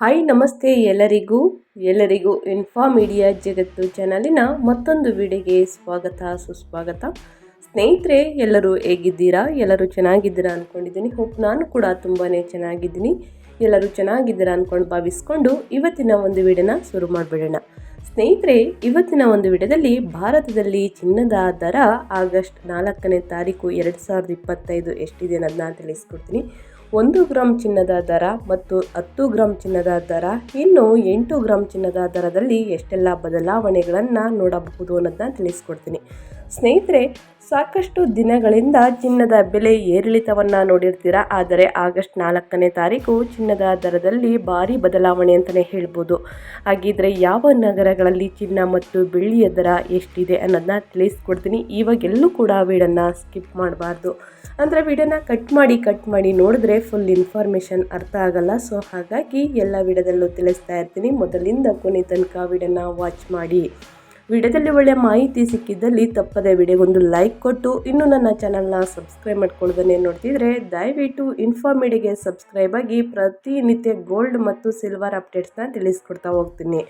Hi, ನಮಸ್ತೆ ಎಲ್ಲರಿಗೂ. ಎಲ್ಲರಿಗೂ ಇನ್ಫಾ ಮೀಡಿಯಾ ಜಗತ್ತು ಚಾನಲಿನ ಮತ್ತೊಂದು ವಿಡಿಯೋಗೆ ಸ್ವಾಗತ, ಸುಸ್ವಾಗತ. ಸ್ನೇಹಿತರೆ, ಎಲ್ಲರೂ ಹೇಗಿದ್ದೀರಾ? ಎಲ್ಲರೂ ಚೆನ್ನಾಗಿದ್ದೀರಾ ಅಂದ್ಕೊಂಡಿದ್ದೀನಿ ಹೋಪ್ ನಾನು ಕೂಡ ತುಂಬಾ ಚೆನ್ನಾಗಿದ್ದೀನಿ. ಎಲ್ಲರೂ ಚೆನ್ನಾಗಿದ್ದೀರಾ ಅಂದ್ಕೊಂಡು ಭಾವಿಸ್ಕೊಂಡು ಇವತ್ತಿನ ಒಂದು ವಿಡಿಯೋನ ಶುರು ಮಾಡಿಬಿಡೋಣ. ಸ್ನೇಹಿತರೆ, ಇವತ್ತಿನ ಒಂದು ವಿಡಿಯೋದಲ್ಲಿ ಭಾರತದಲ್ಲಿ ಚಿನ್ನದ ದರ ಆಗಸ್ಟ್ ನಾಲ್ಕನೇ ತಾರೀಕು ಎರಡು ಸಾವಿರದ ಇಪ್ಪತ್ತೈದು ಎಷ್ಟಿದೆ ಅನ್ನೋದನ್ನ ತಿಳಿಸ್ಕೊಡ್ತೀನಿ. ಒಂದು ಗ್ರಾಮ್ ಚಿನ್ನದ ದರ ಮತ್ತು ಹತ್ತು ಗ್ರಾಮ್ ಚಿನ್ನದ ದರ, ಇನ್ನು ಎಂಟು ಗ್ರಾಮ್ ಚಿನ್ನದ ದರದಲ್ಲಿ ಎಷ್ಟೆಲ್ಲ ಬದಲಾವಣೆಗಳನ್ನು ನೋಡಬಹುದು ಅನ್ನೋದನ್ನ ತಿಳಿಸ್ಕೊಡ್ತೀನಿ. ಸ್ನೇಹಿತರೆ ಸಾಕಷ್ಟು ದಿನಗಳಿಂದ ಚಿನ್ನದ ಬೆಲೆ ಏರಿಳಿತವನ್ನು ನೋಡಿರ್ತೀರ? ಆದರೆ ಆಗಸ್ಟ್ ನಾಲ್ಕನೇ ತಾರೀಕು ಚಿನ್ನದ ದರದಲ್ಲಿ ಭಾರಿ ಬದಲಾವಣೆ ಅಂತಲೇ ಹೇಳ್ಬೋದು. ಹಾಗಿದ್ರೆ ಯಾವ ನಗರಗಳಲ್ಲಿ ಚಿನ್ನ ಮತ್ತು ಬೆಳ್ಳಿಯ ದರ ಎಷ್ಟಿದೆ ಅನ್ನೋದನ್ನ ತಿಳಿಸ್ಕೊಡ್ತೀನಿ. ಇವಾಗೆಲ್ಲೂ ಕೂಡ ವೀಡನ್ನು ಸ್ಕಿಪ್ ಮಾಡಬಾರ್ದು. ಅಂದರೆ ವೀಡಿಯೋನ ಕಟ್ ಮಾಡಿ ಕಟ್ ಮಾಡಿ ನೋಡಿದ್ರೆ ಫುಲ್ ಇನ್ಫಾರ್ಮೇಷನ್ ಅರ್ಥ ಆಗಲ್ಲ. ಸೊ ಹಾಗಾಗಿ ಎಲ್ಲ ವೀಡಿಯೋದಲ್ಲೂ ತಿಳಿಸ್ತಾ ಇರ್ತೀನಿ. ಮೊದಲಿಂದ ಕೊನೆ ತನಕ ವಿಡನ್ನು ವಾಚ್ ಮಾಡಿ. ವಿಡಿಯೋದಲ್ಲಿ ಒಳ್ಳೆಯ ಮಾಹಿತಿ ಸಿಕ್ಕಿದ್ದಲ್ಲಿ ತಪ್ಪದೆ ವಿಡಿಯೋಗೊಂದು ಲೈಕ್ ಕೊಟ್ಟು ಇನ್ನೂ ನನ್ನ ಚಾನಲ್ನ ಸಬ್ಸ್ಕ್ರೈಬ್ ಮಾಡ್ಕೊಳ್ಳೋದನ್ನೇ ನೋಡ್ತಿದ್ರೆ ದಯವಿಟ್ಟು ಇನ್ಫಾರ್ಮಿಡಿಗೆ ಸಬ್ಸ್ಕ್ರೈಬ್ ಆಗಿ ಪ್ರತಿನಿತ್ಯ ಗೋಲ್ಡ್ ಮತ್ತು ಸಿಲ್ವರ್ ಅಪ್ಡೇಟ್ಸ್ನ ತಿಳಿಸ್ಕೊಡ್ತಾ ಹೋಗ್ತೀನಿ.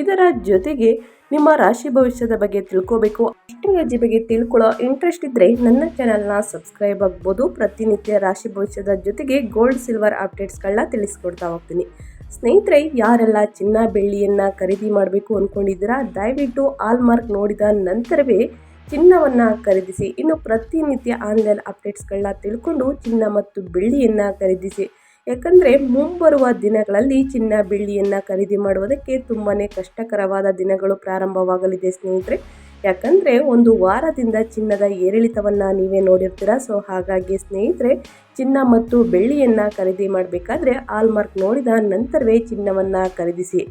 ಇದರ ಜೊತೆಗೆ ನಿಮ್ಮ ರಾಶಿ ಭವಿಷ್ಯದ ಬಗ್ಗೆ ತಿಳ್ಕೋಬೇಕು. ಅಸ್ಟ್ರಾಲಜಿ ಬಗ್ಗೆ ತಿಳ್ಕೊಳ್ಳೋ ಇಂಟ್ರೆಸ್ಟ್ ಇದ್ದರೆ ನನ್ನ ಚಾನಲ್ನ ಸಬ್ಸ್ಕ್ರೈಬ್ ಆಗ್ಬೋದು. ಪ್ರತಿನಿತ್ಯ ರಾಶಿ ಭವಿಷ್ಯದ ಜೊತೆಗೆ ಗೋಲ್ಡ್ ಸಿಲ್ವರ್ ಅಪ್ಡೇಟ್ಸ್ಗಳನ್ನ ತಿಳಿಸ್ಕೊಡ್ತಾ ಹೋಗ್ತೀನಿ. ಸ್ನೇಹಿತರೆ, ಯಾರೆಲ್ಲ ಚಿನ್ನ ಬೆಳ್ಳಿಯನ್ನು ಖರೀದಿ ಮಾಡಬೇಕು ಅಂದ್ಕೊಂಡಿದ್ದೀರಾ ದಯವಿಟ್ಟು ಆಲ್ ಮಾರ್ಕ್ ನೋಡಿದ ನಂತರವೇ ಚಿನ್ನವನ್ನು ಖರೀದಿಸಿ. ಇನ್ನು ಪ್ರತಿನಿತ್ಯ ಆನ್ಲೈನ್ ಅಪ್ಡೇಟ್ಸ್ಗಳನ್ನ ತಿಳ್ಕೊಂಡು ಚಿನ್ನ ಮತ್ತು ಬೆಳ್ಳಿಯನ್ನು ಖರೀದಿಸಿ. ಯಾಕಂದರೆ, ಮುಂಬರುವ ದಿನಗಳಲ್ಲಿ ಚಿನ್ನ ಬೆಳ್ಳಿಯನ್ನು ಖರೀದಿ ಮಾಡುವುದಕ್ಕೆ ತುಂಬಾ ಕಷ್ಟಕರವಾದ ದಿನಗಳು ಪ್ರಾರಂಭವಾಗಲಿದೆ ಸ್ನೇಹಿತರೆ. ಯಾಕಂದರೆ ಒಂದು ವಾರದಿಂದ ಚಿನ್ನದ ಏರಿಳಿತವನ್ನು ನೀವೇ ನೋಡಿರ್ತೀರ? ಸೊ ಹಾಗಾಗಿ ಸ್ನೇಹಿತರೆ, ಚಿನ್ನ ಮತ್ತು ಬೆಳ್ಳಿಯನ್ನು ಖರೀದಿ ಮಾಡಬೇಕಾದ್ರೆ ಆಲ್ಮಾರ್ಕ್ ನೋಡಿದ ನಂತರವೇ ಚಿನ್ನವನ್ನು ಖರೀದಿಸಿ.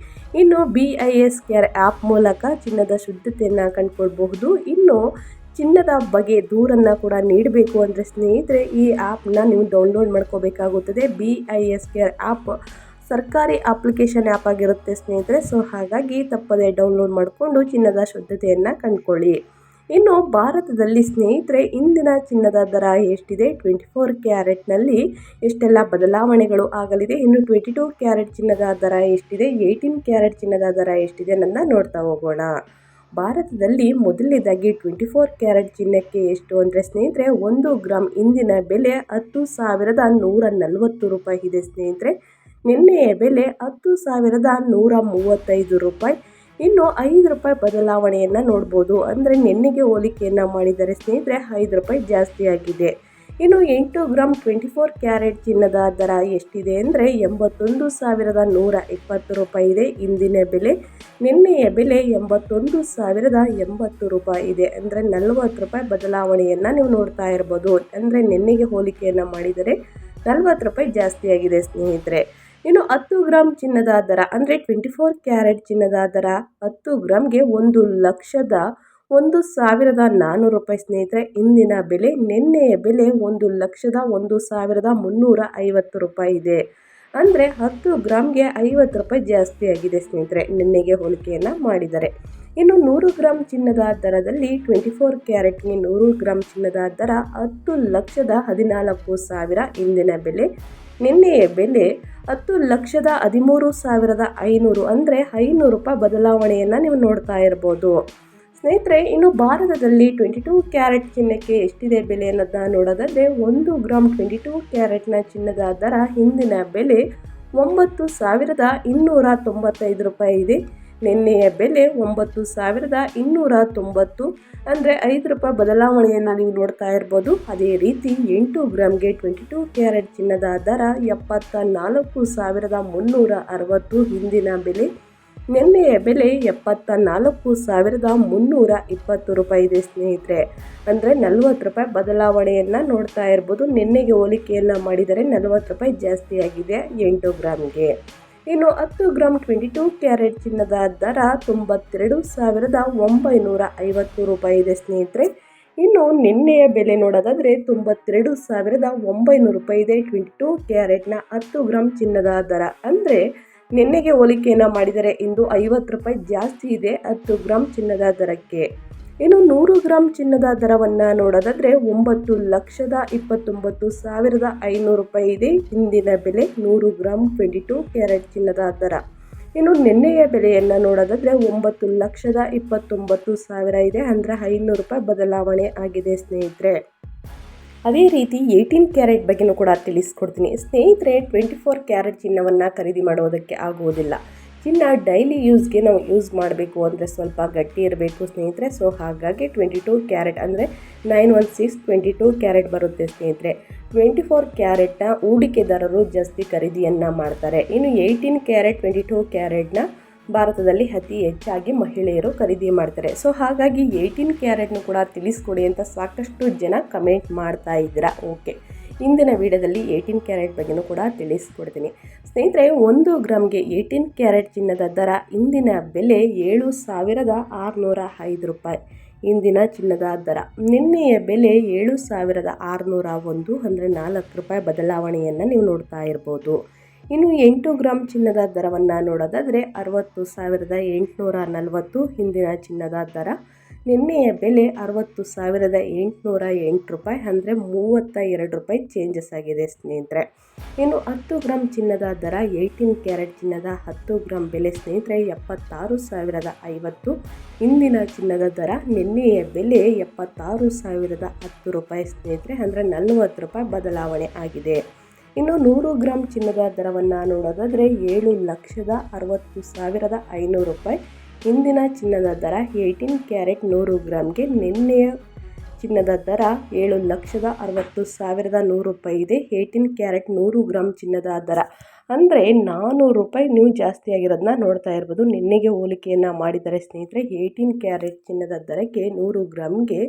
ಇನ್ನು B I S care app ಮೂಲಕ ಚಿನ್ನದ ಶುದ್ಧತೆಯನ್ನು ಕಂಡುಕೊಳ್ಬಹುದು. ಇನ್ನು ಚಿನ್ನದ ಬಗ್ಗೆ ದೂರನ್ನು ಕೂಡ ನೀಡಬೇಕು ಅಂದರೆ ಸ್ನೇಹಿತರೆ, ಈ ಆ್ಯಪ್ನ ನೀವು download ಮಾಡ್ಕೋಬೇಕಾಗುತ್ತದೆ. B I S care app ಸರ್ಕಾರಿ ಅಪ್ಲಿಕೇಶನ್ ಆ್ಯಪ್ ಆಗಿರುತ್ತೆ ಸ್ನೇಹಿತರೆ. ಸೊ, ಹಾಗಾಗಿ ತಪ್ಪದೆ ಡೌನ್ಲೋಡ್ ಮಾಡಿಕೊಂಡು ಚಿನ್ನದ ಶುದ್ಧತೆಯನ್ನು ಕಂಡುಕೊಳ್ಳಿ. ಇನ್ನು ಭಾರತದಲ್ಲಿ ಸ್ನೇಹಿತರೆ, ಇಂದಿನ ಚಿನ್ನದ ದರ ಎಷ್ಟಿದೆ? ಟ್ವೆಂಟಿ ಫೋರ್ ಕ್ಯಾರೆಟ್ನಲ್ಲಿ ಎಷ್ಟೆಲ್ಲ ಬದಲಾವಣೆಗಳು ಆಗಲಿದೆ? ಇನ್ನು ಟ್ವೆಂಟಿ ಟೂ ಕ್ಯಾರೆಟ್ ಚಿನ್ನದ ದರ ಎಷ್ಟಿದೆ? ಏಯ್ಟೀನ್ ಕ್ಯಾರೆಟ್ ಚಿನ್ನದ ದರ ಎಷ್ಟಿದೆ ನನ್ನ ನೋಡ್ತಾ ಹೋಗೋಣ. ಭಾರತದಲ್ಲಿ ಮೊದಲನೇದಾಗಿ ಟ್ವೆಂಟಿ ಫೋರ್ ಕ್ಯಾರೆಟ್ ಚಿನ್ನಕ್ಕೆ ಎಷ್ಟು ಅಂದರೆ ಸ್ನೇಹಿತರೆ, ಒಂದು ಗ್ರಾಮ್ ಇಂದಿನ ಬೆಲೆ ಹತ್ತು ಸಾವಿರದ ನೂರ ನಲವತ್ತು ರೂಪಾಯಿ ಇದೆ ಸ್ನೇಹಿತರೆ. ನಿನ್ನೆಯ ಬೆಲೆ ಹತ್ತು ಸಾವಿರದ ನೂರ ಮೂವತ್ತೈದು ರೂಪಾಯಿ. ಇನ್ನು ಐದು ರೂಪಾಯಿ ಬದಲಾವಣೆಯನ್ನು ನೋಡ್ಬೋದು. ಅಂದರೆ ನಿನ್ನೆಗೆ ಹೋಲಿಕೆಯನ್ನು ಮಾಡಿದರೆ ಸ್ನೇಹಿತರೆ ಐದು ರೂಪಾಯಿ ಜಾಸ್ತಿ ಆಗಿದೆ. ಇನ್ನು ಎಂಟು ಗ್ರಾಮ್ ಟ್ವೆಂಟಿ ಫೋರ್ ಕ್ಯಾರೆಟ್ ಚಿನ್ನದ ದರ ಎಷ್ಟಿದೆ ಅಂದರೆ ಎಂಬತ್ತೊಂದು ಸಾವಿರದ ನೂರ ಇಪ್ಪತ್ತು ರೂಪಾಯಿ ಇದೆ. ಇಂದಿನ ಬೆಲೆ, ನಿನ್ನೆಯ ಬೆಲೆ ಎಂಬತ್ತೊಂದು ಸಾವಿರದ ಎಂಬತ್ತು ರೂಪಾಯಿ ಇದೆ. ಅಂದರೆ ನಲವತ್ತು ರೂಪಾಯಿ ಬದಲಾವಣೆಯನ್ನು ನೀವು ನೋಡ್ತಾ ಇರ್ಬೋದು. ಅಂದರೆ ನಿನ್ನೆಗೆ ಹೋಲಿಕೆಯನ್ನು ಮಾಡಿದರೆ ನಲವತ್ತು ರೂಪಾಯಿ ಜಾಸ್ತಿಯಾಗಿದೆ ಸ್ನೇಹಿತರೆ. ಇನ್ನು ಹತ್ತು ಗ್ರಾಮ್ ಚಿನ್ನದ ದರ, ಅಂದರೆ ಟ್ವೆಂಟಿ ಫೋರ್ ಕ್ಯಾರೆಟ್ ಚಿನ್ನದ ದರ, ಹತ್ತು ಗ್ರಾಮ್ಗೆ ಒಂದು ಲಕ್ಷದ ಒಂದು ಸಾವಿರದ ನಾನ್ನೂರು ರೂಪಾಯಿ ಸ್ನೇಹಿತರೆ, ಇಂದಿನ ಬೆಲೆ, ನಿನ್ನೆಯ ಬೆಲೆ ಒಂದು ಲಕ್ಷದ ಒಂದು ಸಾವಿರದ ಮುನ್ನೂರ ಐವತ್ತು ರೂಪಾಯಿ ಇದೆ. ಅಂದರೆ ಹತ್ತು ಗ್ರಾಮ್ಗೆ ಐವತ್ತು ರೂಪಾಯಿ ಜಾಸ್ತಿ ಆಗಿದೆ ಸ್ನೇಹಿತರೆ, ನಿನ್ನೆಗೆ ಹೋಲಿಕೆಯನ್ನು ಮಾಡಿದ್ದಾರೆ ಇನ್ನು ನೂರು ಗ್ರಾಮ್ ಚಿನ್ನದ ದರದಲ್ಲಿ ಟ್ವೆಂಟಿ ಫೋರ್ ಕ್ಯಾರೆಟ್ಗೆ ನೂರು ಗ್ರಾಮ್ ಚಿನ್ನದ ದರ, ಹತ್ತು ಲಕ್ಷದ ಹದಿನಾಲ್ಕು ಸಾವಿರ ಇಂದಿನ ಬೆಲೆ. ನಿನ್ನೆಯ ಬೆಲೆ ಹತ್ತು ಲಕ್ಷದ ಹದಿಮೂರು ಸಾವಿರದ ಐನೂರು ಅಂದರೆ ಐನೂರು ರೂಪಾಯಿ ಬದಲಾವಣೆಯನ್ನು ನೀವು ನೋಡ್ತಾ ಇರ್ಬೋದು. ಸ್ನೇಹಿತರೆ, ಇನ್ನು ಭಾರತದಲ್ಲಿ ಟ್ವೆಂಟಿ ಟೂ ಕ್ಯಾರೆಟ್ ಚಿನ್ನಕ್ಕೆ ಎಷ್ಟಿದೆ ಬೆಲೆ ಅನ್ನೋದನ್ನ ನೋಡೋದಾದರೆ ಒಂದು ಗ್ರಾಮ್ ಟ್ವೆಂಟಿ ಟೂ ಕ್ಯಾರೆಟ್ನ ಚಿನ್ನದ ದರ ಹಿಂದಿನ ಬೆಲೆ ಒಂಬತ್ತು ಸಾವಿರದ ಇನ್ನೂರ ತೊಂಬತ್ತೈದು ರೂಪಾಯಿ ಇದೆ. ನಿನ್ನೆಯ ಬೆಲೆ ಒಂಬತ್ತು ಸಾವಿರದ ಇನ್ನೂರ ತೊಂಬತ್ತು ಅಂದರೆ ಐದು ರೂಪಾಯಿ ಬದಲಾವಣೆಯನ್ನು ನೀವು ನೋಡ್ತಾ ಇರ್ಬೋದು. ಅದೇ ರೀತಿ ಎಂಟು ಗ್ರಾಮ್ಗೆ ಟ್ವೆಂಟಿ ಟೂ ಕ್ಯಾರೆಟ್ ಚಿನ್ನದ ದರ ಎಪ್ಪತ್ತ ನಾಲ್ಕು ಸಾವಿರದ ಮುನ್ನೂರ ಅರವತ್ತು. ಹಿಂದಿನ ಬೆಲೆ ನಿನ್ನೆಯ ಬೆಲೆ ಎಪ್ಪತ್ತ ನಾಲ್ಕು ಸಾವಿರದ ಮುನ್ನೂರ ಇಪ್ಪತ್ತು ರೂಪಾಯಿ ಇದೆ ಸ್ನೇಹಿತರೆ. ಅಂದರೆ ನಲ್ವತ್ತು ರೂಪಾಯಿ ಬದಲಾವಣೆಯನ್ನು ನೋಡ್ತಾ ಇರ್ಬೋದು. ನಿನ್ನೆಗೆ ಹೋಲಿಕೆಯನ್ನು ಮಾಡಿದರೆ ನಲ್ವತ್ತು ರೂಪಾಯಿ ಜಾಸ್ತಿಯಾಗಿದೆ ಎಂಟು ಗ್ರಾಮ್ಗೆ. ಇನ್ನು ಹತ್ತು ಗ್ರಾಮ್ ಟ್ವೆಂಟಿ ಟೂ ಕ್ಯಾರೆಟ್ ಚಿನ್ನದ ದರ ತೊಂಬತ್ತೆರಡು ಸಾವಿರದ ಒಂಬೈನೂರ ಐವತ್ತು ರೂಪಾಯಿ ಇದೆ ಸ್ನೇಹಿತರೆ. ಇನ್ನು ನಿನ್ನೆಯ ಬೆಲೆ ನೋಡೋದಾದರೆ ತೊಂಬತ್ತೆರಡು ಸಾವಿರದ ಒಂಬೈನೂರು ರೂಪಾಯಿ ಇದೆ ಟ್ವೆಂಟಿ ಟೂ ಕ್ಯಾರೆಟ್ನ ಹತ್ತು ಗ್ರಾಮ್ ಚಿನ್ನದ ದರ ಅಂದರೆ ನಿನ್ನೆಗೆ ಹೋಲಿಕೆಯನ್ನು ಮಾಡಿದರೆ ಇಂದು ಐವತ್ತು ರೂಪಾಯಿ ಜಾಸ್ತಿ ಇದೆ ಹತ್ತು ಗ್ರಾಮ್ ಚಿನ್ನದ ದರಕ್ಕೆ. ಇನ್ನು ನೂರು ಗ್ರಾಂ ಚಿನ್ನದ ದರವನ್ನು ನೋಡೋದಾದರೆ ಒಂಬತ್ತು ಲಕ್ಷದ ಇಪ್ಪತ್ತೊಂಬತ್ತು ಸಾವಿರದ ಐನೂರು ರೂಪಾಯಿ ಇದೆ. ಹಿಂದಿನ ಬೆಲೆ ನೂರು ಗ್ರಾಂ ಟ್ವೆಂಟಿ ಟು ಕ್ಯಾರೆಟ್ ಚಿನ್ನದ ದರ. ಇನ್ನು ನಿನ್ನೆಯ ಬೆಲೆಯನ್ನು ನೋಡೋದಾದರೆ ಒಂಬತ್ತು ಲಕ್ಷದ ಇಪ್ಪತ್ತೊಂಬತ್ತು ಸಾವಿರ ಇದೆ. ಅಂದರೆ ಐನೂರು ರೂಪಾಯಿ ಬದಲಾವಣೆ ಆಗಿದೆ ಸ್ನೇಹಿತರೆ. ಅದೇ ರೀತಿ ಏಯ್ಟೀನ್ ಕ್ಯಾರೆಟ್ ಬಗ್ಗೆನೂ ಕೂಡ ತಿಳಿಸ್ಕೊಡ್ತೀನಿ. ಸ್ನೇಹಿತರೆ ಟ್ವೆಂಟಿ ಫೋರ್ ಕ್ಯಾರೆಟ್ ಚಿನ್ನವನ್ನು ಖರೀದಿ ಮಾಡುವುದಕ್ಕೆ ಆಗುವುದಿಲ್ಲ. ಚಿನ್ನ ಡೈಲಿ ಯೂಸ್ಗೆ ನಾವು ಯೂಸ್ ಮಾಡಬೇಕು ಅಂದರೆ ಸ್ವಲ್ಪ ಗಟ್ಟಿ ಇರಬೇಕು ಸ್ನೇಹಿತರೆ. ಸೊ ಹಾಗಾಗಿ ಟ್ವೆಂಟಿ ಟೂ ಕ್ಯಾರೆಟ್ ಅಂದರೆ nine one six twenty two carat ಬರುತ್ತೆ ಸ್ನೇಹಿತರೆ. ಟ್ವೆಂಟಿ ಫೋರ್ ಕ್ಯಾರೆಟ್ನ ಹೂಡಿಕೆದಾರರು ಜಾಸ್ತಿ ಖರೀದಿಯನ್ನು ಮಾಡ್ತಾರೆ. ಇನ್ನು ಏಯ್ಟೀನ್ ಕ್ಯಾರೆಟ್ ಟ್ವೆಂಟಿ ಟೂ ಕ್ಯಾರೆಟ್ನ ಭಾರತದಲ್ಲಿ ಅತಿ ಹೆಚ್ಚಾಗಿ ಮಹಿಳೆಯರು ಖರೀದಿ ಮಾಡ್ತಾರೆ. ಸೊ ಹಾಗಾಗಿ ಏಯ್ಟೀನ್ ಕ್ಯಾರೆಟ್ನು ಕೂಡ ತಿಳಿಸ್ಕೊಡಿ ಅಂತ ಸಾಕಷ್ಟು ಜನ ಕಮೆಂಟ್ ಮಾಡ್ತಾ ಇದ್ದೀರಾ. ಓಕೆ ಇಂದಿನ ವಿಡಿಯೋದಲ್ಲಿ ಏಯ್ಟೀನ್ ಕ್ಯಾರೆಟ್ ಬಗ್ಗೆನೂ ಕೂಡ ತಿಳಿಸ್ಕೊಡ್ತೀನಿ. ಸ್ನೇಹಿತರೆ, ಒಂದು ಗ್ರಾಮ್ಗೆ ಏಯ್ಟೀನ್ ಕ್ಯಾರೆಟ್ ಚಿನ್ನದ ದರ, ಇಂದಿನ ಬೆಲೆ ಏಳು ಸಾವಿರದ ಆರುನೂರ ಐದು ರೂಪಾಯಿ. ಇಂದಿನ ಚಿನ್ನದ ದರ, ನಿನ್ನೆಯ ಬೆಲೆ ಏಳು ಸಾವಿರದ ಆರುನೂರ ಒಂದು ಅಂದರೆ ನಾಲ್ಕು ರೂಪಾಯಿ ಬದಲಾವಣೆಯನ್ನು ನೀವು ನೋಡ್ತಾ ಇರ್ಬೋದು. ಇನ್ನು ಎಂಟು ಗ್ರಾಮ್ ಚಿನ್ನದ ದರವನ್ನು ನೋಡೋದಾದರೆ, ಅರವತ್ತು ಸಾವಿರದ ಎಂಟುನೂರ ನಲವತ್ತು ಹಿಂದಿನ ಚಿನ್ನದ ದರ ನಿನ್ನೆಯ ಬೆಲೆ ಅರವತ್ತು ಸಾವಿರದ ಎಂಟುನೂರ ಎಂಟು ರೂಪಾಯಿ ಅಂದರೆ ಮೂವತ್ತ ಎರಡು ರೂಪಾಯಿ ಚೇಂಜಸ್ ಆಗಿದೆ ಸ್ನೇಹಿತರೆ. ಇನ್ನು ಹತ್ತು ಗ್ರಾಮ್ ಚಿನ್ನದ ದರ ಏಯ್ಟೀನ್ ಕ್ಯಾರೆಟ್ ಚಿನ್ನದ, ಹತ್ತು ಗ್ರಾಮ್ ಬೆಲೆ ಸ್ನೇಹಿತರೆ ಎಪ್ಪತ್ತಾರು ಸಾವಿರದ ಐವತ್ತು. ಇಂದಿನ ಚಿನ್ನದ ದರ ನಿನ್ನೆಯ ಬೆಲೆ ಎಪ್ಪತ್ತಾರು ಸಾವಿರದ ಹತ್ತು ರೂಪಾಯಿ ಸ್ನೇಹಿತರೆ ಅಂದರೆ ನಲವತ್ತು ರೂಪಾಯಿ ಬದಲಾವಣೆ ಆಗಿದೆ. ಇನ್ನು ನೂರು ಗ್ರಾಮ್ ಚಿನ್ನದ ದರವನ್ನು ನೋಡೋದಾದರೆ ಏಳು ಲಕ್ಷದ ಅರವತ್ತು ಸಾವಿರದ ಐನೂರು ರೂಪಾಯಿ. ಇಂದಿನ ಚಿನ್ನದ ದರ ಏಯ್ಟೀನ್ ಕ್ಯಾರೆಟ್ ನೂರು ಗ್ರಾಮ್ಗೆ ನಿನ್ನೆಯ ಚಿನ್ನದ ದರ ಏಳು ಲಕ್ಷದ ಅರವತ್ತು ಸಾವಿರದ ನೂರು ರೂಪಾಯಿ ಇದೆ ಏಯ್ಟೀನ್ ಕ್ಯಾರೆಟ್ ನೂರು ಗ್ರಾಮ್ ಚಿನ್ನದ ದರ ಅಂದರೆ ನಾನ್ನೂರು ರೂಪಾಯಿ. ನೀವು ಜಾಸ್ತಿ ಆಗಿರೋದನ್ನ ನೋಡ್ತಾ ಇರ್ಬೋದು. ನಿನ್ನೆಗೆ ಹೋಲಿಕೆಯನ್ನು ಮಾಡಿದರೆ ಸ್ನೇಹಿತರೆ, ಏಯ್ಟೀನ್ ಕ್ಯಾರೆಟ್ ಚಿನ್ನದ ದರಕ್ಕೆ ನೂರು ಗ್ರಾಮ್ಗೆ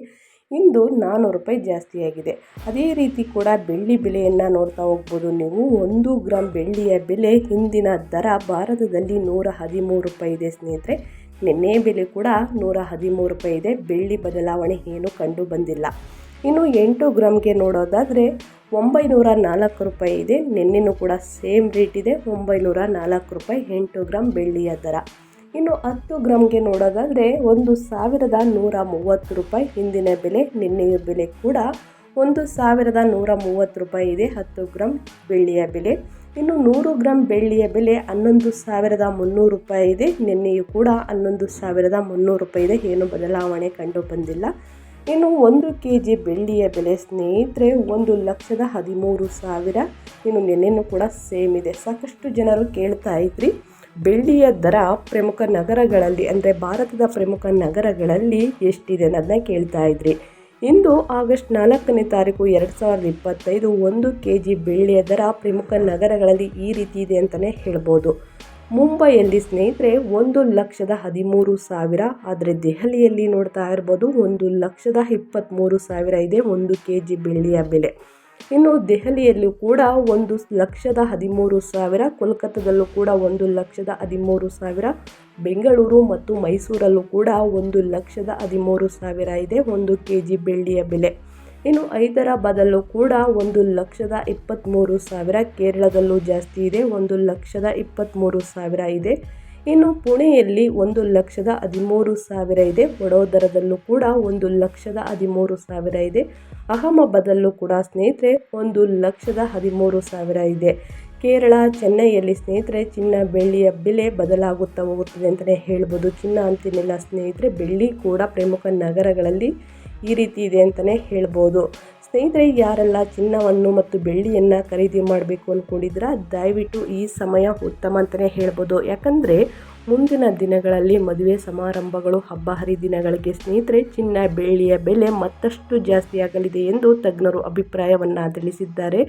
ಇಂದು ನಾನ್ನೂರು ರೂಪಾಯಿ ಜಾಸ್ತಿಯಾಗಿದೆ ಅದೇ ರೀತಿ ಕೂಡ ಬೆಳ್ಳಿ ಬೆಲೆಯನ್ನು ನೋಡ್ತಾ ಹೋಗ್ಬೋದು ನೀವು. ಒಂದು ಗ್ರಾಮ್ ಬೆಳ್ಳಿಯ ಬೆಲೆ ಹಿಂದಿನ ದರ ಭಾರತದಲ್ಲಿ ನೂರ ಹದಿಮೂರು ರೂಪಾಯಿ ಇದೆ ಸ್ನೇಹಿತರೆ. ನಿನ್ನೆ ಬೆಲೆ ಕೂಡ ನೂರ ಹದಿಮೂರು ರೂಪಾಯಿ ಇದೆ. ಬೆಳ್ಳಿ ಬದಲಾವಣೆ ಏನು ಕಂಡು ಬಂದಿಲ್ಲ. ಇನ್ನು ಎಂಟು ಗ್ರಾಮ್ಗೆ ನೋಡೋದಾದರೆ ಒಂಬೈನೂರ ನಾಲ್ಕು ರೂಪಾಯಿ ಇದೆ. ನಿನ್ನೆನೂ ಕೂಡ ಸೇಮ್ ರೇಟ್ ಇದೆ. ಒಂಬೈನೂರ ನಾಲ್ಕು ರೂಪಾಯಿ ಎಂಟು ಗ್ರಾಮ್ ಬೆಳ್ಳಿಯ ದರ. ಇನ್ನು ಹತ್ತು ಗ್ರಾಮ್ಗೆ ನೋಡೋದಾದರೆ ಒಂದು ಸಾವಿರದ ನೂರ ಮೂವತ್ತು ರೂಪಾಯಿ. ಹಿಂದಿನ ಬೆಲೆ, ನಿನ್ನೆಯ ಬೆಲೆ ಕೂಡ ಒಂದು ಸಾವಿರದ ನೂರ ಮೂವತ್ತು ರೂಪಾಯಿ ಇದೆ. ಹತ್ತು ಗ್ರಾಮ್ ಬೆಳ್ಳಿಯ ಬೆಲೆ. ಇನ್ನು ನೂರು ಗ್ರಾಮ್ ಬೆಳ್ಳಿಯ ಬೆಲೆ ಹನ್ನೊಂದು ಸಾವಿರದ ಮುನ್ನೂರು ರೂಪಾಯಿ ಇದೆ. ನಿನ್ನೆಯೂ ಕೂಡ ಹನ್ನೊಂದು ಸಾವಿರದ ಮುನ್ನೂರು ರೂಪಾಯಿ ಇದೆ. ಏನು ಬದಲಾವಣೆ ಕಂಡು ಬಂದಿಲ್ಲ. ಇನ್ನು ಒಂದು ಕೆ ಜಿ ಬೆಳ್ಳಿಯ ಬೆಲೆ ಸ್ನೇಹಿತರೆ, ಒಂದು ಲಕ್ಷದ ಹದಿಮೂರು ಸಾವಿರ. ಇನ್ನು ನಿನ್ನೆನೂ ಕೂಡ ಸೇಮ್ ಇದೆ. ಸಾಕಷ್ಟು ಜನರು ಕೇಳ್ತಾ ಇದ್ರಿ. ಬೆಳ್ಳಿಯ ದರ ಪ್ರಮುಖ ನಗರಗಳಲ್ಲಿ, ಅಂದರೆ ಭಾರತದ ಪ್ರಮುಖ ನಗರಗಳಲ್ಲಿ ಎಷ್ಟಿದೆ ಅನ್ನೋದನ್ನ ಕೇಳ್ತಾ ಇದ್ರಿ. ಇಂದು ಆಗಸ್ಟ್ ನಾಲ್ಕನೇ ತಾರೀಕು ಎರಡು ಸಾವಿರದ ಇಪ್ಪತ್ತೈದು ಒಂದು ಕೆ ಜಿ ಬೆಳ್ಳಿಯ ದರ ಪ್ರಮುಖ ನಗರಗಳಲ್ಲಿ ಈ ರೀತಿ ಇದೆ ಅಂತಲೇ ಹೇಳ್ಬೋದು. ಮುಂಬೈಯಲ್ಲಿ ಸ್ನೇಹಿತರೆ, ಒಂದು ಲಕ್ಷದ ಹದಿಮೂರು ಸಾವಿರ, ಆದರೆ ದೆಹಲಿಯಲ್ಲಿ ನೋಡ್ತಾ ಇರ್ಬೋದು ಒಂದು ಲಕ್ಷದ ಇಪ್ಪತ್ತ್ಮೂರು ಸಾವಿರ ಇದೆ ಒಂದು ಕೆ ಜಿ ಬೆಳ್ಳಿಯ ಬೆಲೆ. ಇನ್ನು ದೆಹಲಿಯಲ್ಲೂ ಕೂಡ ಒಂದು ಲಕ್ಷದ ಹದಿಮೂರು ಸಾವಿರ, ಕೋಲ್ಕತ್ತಾದಲ್ಲೂ ಕೂಡ ಒಂದು ಲಕ್ಷದ ಹದಿಮೂರು ಸಾವಿರ, ಬೆಂಗಳೂರು ಮತ್ತು ಮೈಸೂರಲ್ಲೂ ಕೂಡ ಒಂದು ಲಕ್ಷದ ಹದಿಮೂರು ಸಾವಿರ ಇದೆ ಒಂದು ಕೆ ಜಿ ಬೆಳ್ಳಿಯ ಬೆಲೆ. ಇನ್ನು ಹೈದರಾಬಾದಲ್ಲೂ ಕೂಡ ಒಂದು ಲಕ್ಷದ ಇಪ್ಪತ್ತ್ಮೂರು ಸಾವಿರ, ಕೇರಳದಲ್ಲೂ ಜಾಸ್ತಿ ಇದೆ ಒಂದು ಲಕ್ಷದ ಇಪ್ಪತ್ತ್ಮೂರು ಸಾವಿರ ಇದೆ. ಇನ್ನು ಪುಣೆಯಲ್ಲಿ ಒಂದು ಲಕ್ಷದ ಹದಿಮೂರು ಸಾವಿರ ಇದೆ. ವಡೋದರದಲ್ಲೂ ಕೂಡ ಒಂದು ಲಕ್ಷದ ಹದಿಮೂರು ಸಾವಿರ ಇದೆ. ಅಹಮದಾಬಾದಲ್ಲೂ ಕೂಡ ಸ್ನೇಹಿತರೆ ಒಂದು ಲಕ್ಷದ ಹದಿಮೂರು ಸಾವಿರ ಇದೆ. ಕೇರಳ, ಚೆನ್ನೈಯಲ್ಲಿ ಸ್ನೇಹಿತರೆ ಚಿನ್ನ ಬೆಳ್ಳಿಯ ಬೆಲೆ ಬದಲಾಗುತ್ತಾ ಹೋಗುತ್ತದೆ ಅಂತಲೇ ಹೇಳ್ಬೋದು. ಚಿನ್ನ ಅಂತಿನಿಲ್ಲ ಸ್ನೇಹಿತರೆ, ಬೆಳ್ಳಿ ಕೂಡ ಪ್ರಮುಖ ನಗರಗಳಲ್ಲಿ ಈ ರೀತಿ ಇದೆ ಅಂತಲೇ ಹೇಳ್ಬೋದು. ಸ್ನೇಹಿತರೆ, ಯಾರೆಲ್ಲ ಚಿನ್ನವನ್ನು ಮತ್ತು ಬೆಳ್ಳಿಯನ್ನು ಖರೀದಿ ಮಾಡಬೇಕು ಅಂದ್ಕೊಂಡಿದ್ರೆ ದಯವಿಟ್ಟು ಈ ಸಮಯ ಉತ್ತಮ ಅಂತಲೇ ಹೇಳ್ಬೋದು. ಯಾಕಂದರೆ, ಮುಂದಿನ ದಿನಗಳಲ್ಲಿ ಮದುವೆ ಸಮಾರಂಭಗಳು, ಹಬ್ಬ ಹರಿದಿನಗಳಿಗೆ ಸ್ನೇಹಿತರೆ, ಚಿನ್ನ, ಬೆಳ್ಳಿಯ ಬೆಲೆ ಮತ್ತಷ್ಟು ಜಾಸ್ತಿಯಾಗಲಿದೆ ಎಂದು ತಜ್ಞರು ಅಭಿಪ್ರಾಯವನ್ನು ತಿಳಿಸಿದ್ದಾರೆ.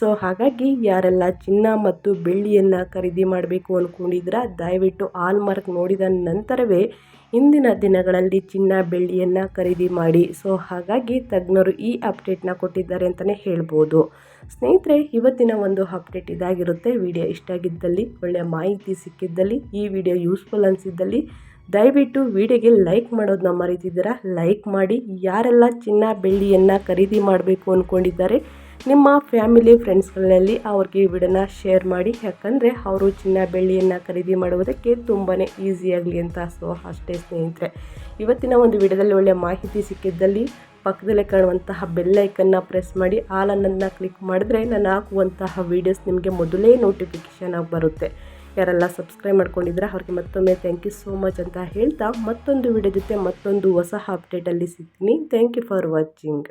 ಸೊ, ಹಾಗಾಗಿ ಯಾರೆಲ್ಲ ಚಿನ್ನ ಮತ್ತು ಬೆಳ್ಳಿಯನ್ನು ಖರೀದಿ ಮಾಡಬೇಕು ಅಂದ್ಕೊಂಡಿದ್ರೆ ದಯವಿಟ್ಟು ಆಲ್ಮಾರ್ಕ್ ನೋಡಿದ ನಂತರವೇ ಇಂದಿನ ದಿನಗಳಲ್ಲಿ ಚಿನ್ನ ಬೆಳ್ಳಿಯನ್ನು ಖರೀದಿ ಮಾಡಿ. ಸೊ, ಹಾಗಾಗಿ ತಜ್ಞರು ಈ ಅಪ್ಡೇಟ್ನ ಕೊಟ್ಟಿದ್ದಾರೆ ಅಂತಲೇ ಹೇಳ್ಬೋದು. ಸ್ನೇಹಿತರೆ, ಇವತ್ತಿನ ಒಂದು ಅಪ್ಡೇಟ್ ಇದಾಗಿರುತ್ತೆ. ವಿಡಿಯೋ ಇಷ್ಟ ಆಗಿದ್ದಲ್ಲಿ ಒಳ್ಳೆಯ ಮಾಹಿತಿ ಸಿಕ್ಕಿದ್ದಲ್ಲಿ, ಈ ವಿಡಿಯೋ ಯೂಸ್ಫುಲ್ ಅನಿಸಿದ್ದಲ್ಲಿ, ದಯವಿಟ್ಟು ವಿಡಿಯೋಗೆ ಲೈಕ್ ಮಾಡೋದನ್ನ ಮರೀತಿದ್ದೀರಾ? ಲೈಕ್ ಮಾಡಿ. ಯಾರೆಲ್ಲ ಚಿನ್ನ ಬೆಳ್ಳಿಯನ್ನು ಖರೀದಿ ಮಾಡಬೇಕು ಅಂದ್ಕೊಂಡಿದ್ದಾರೆ ನಿಮ್ಮ ಫ್ಯಾಮಿಲಿ ಫ್ರೆಂಡ್ಸ್ಗಳಲ್ಲಿ ಅವ್ರಿಗೆ ಈ ವಿಡಿಯೋನ ಶೇರ್ ಮಾಡಿ, ಯಾಕಂದರೆ ಅವರು ಚಿನ್ನ ಬೆಳ್ಳಿಯನ್ನು ಖರೀದಿ ಮಾಡುವುದಕ್ಕೆ ತುಂಬಾ ಈಸಿಯಾಗಲಿ ಅಂತ ಸೊ ಅಷ್ಟೇ ಸ್ನೇಹಿತರೆ. ಇವತ್ತಿನ ಒಂದು ವಿಡಿಯೋದಲ್ಲಿ ಒಳ್ಳೆಯ ಮಾಹಿತಿ ಸಿಕ್ಕಿದ್ದಲ್ಲಿ ಪಕ್ಕದಲ್ಲೇ ಕಾಣುವಂತಹ ಬೆಲ್ಲೈಕನ್ನು ಪ್ರೆಸ್ ಮಾಡಿ ಆಲನ್ನು ಕ್ಲಿಕ್ ಮಾಡಿದ್ರೆ ನಾನು ಹಾಕುವಂತಹ ವೀಡಿಯೋಸ್ ನಿಮಗೆ ಮೊದಲೇ ನೋಟಿಫಿಕೇಷನ್ ಆಗಿ ಬರುತ್ತೆ. ಯಾರೆಲ್ಲ ಸಬ್ಸ್ಕ್ರೈಬ್ ಮಾಡ್ಕೊಂಡಿದ್ರೆ ಅವ್ರಿಗೆ ಮತ್ತೊಮ್ಮೆ ಥ್ಯಾಂಕ್ ಯು ಸೋ ಮಚ್ ಅಂತ ಹೇಳ್ತಾ ಮತ್ತೊಂದು ವಿಡಿಯೋ ಜೊತೆ ಮತ್ತೊಂದು ಹೊಸ ಅಪ್ಡೇಟಲ್ಲಿ ಸಿಗ್ತೀನಿ. Thank you for watching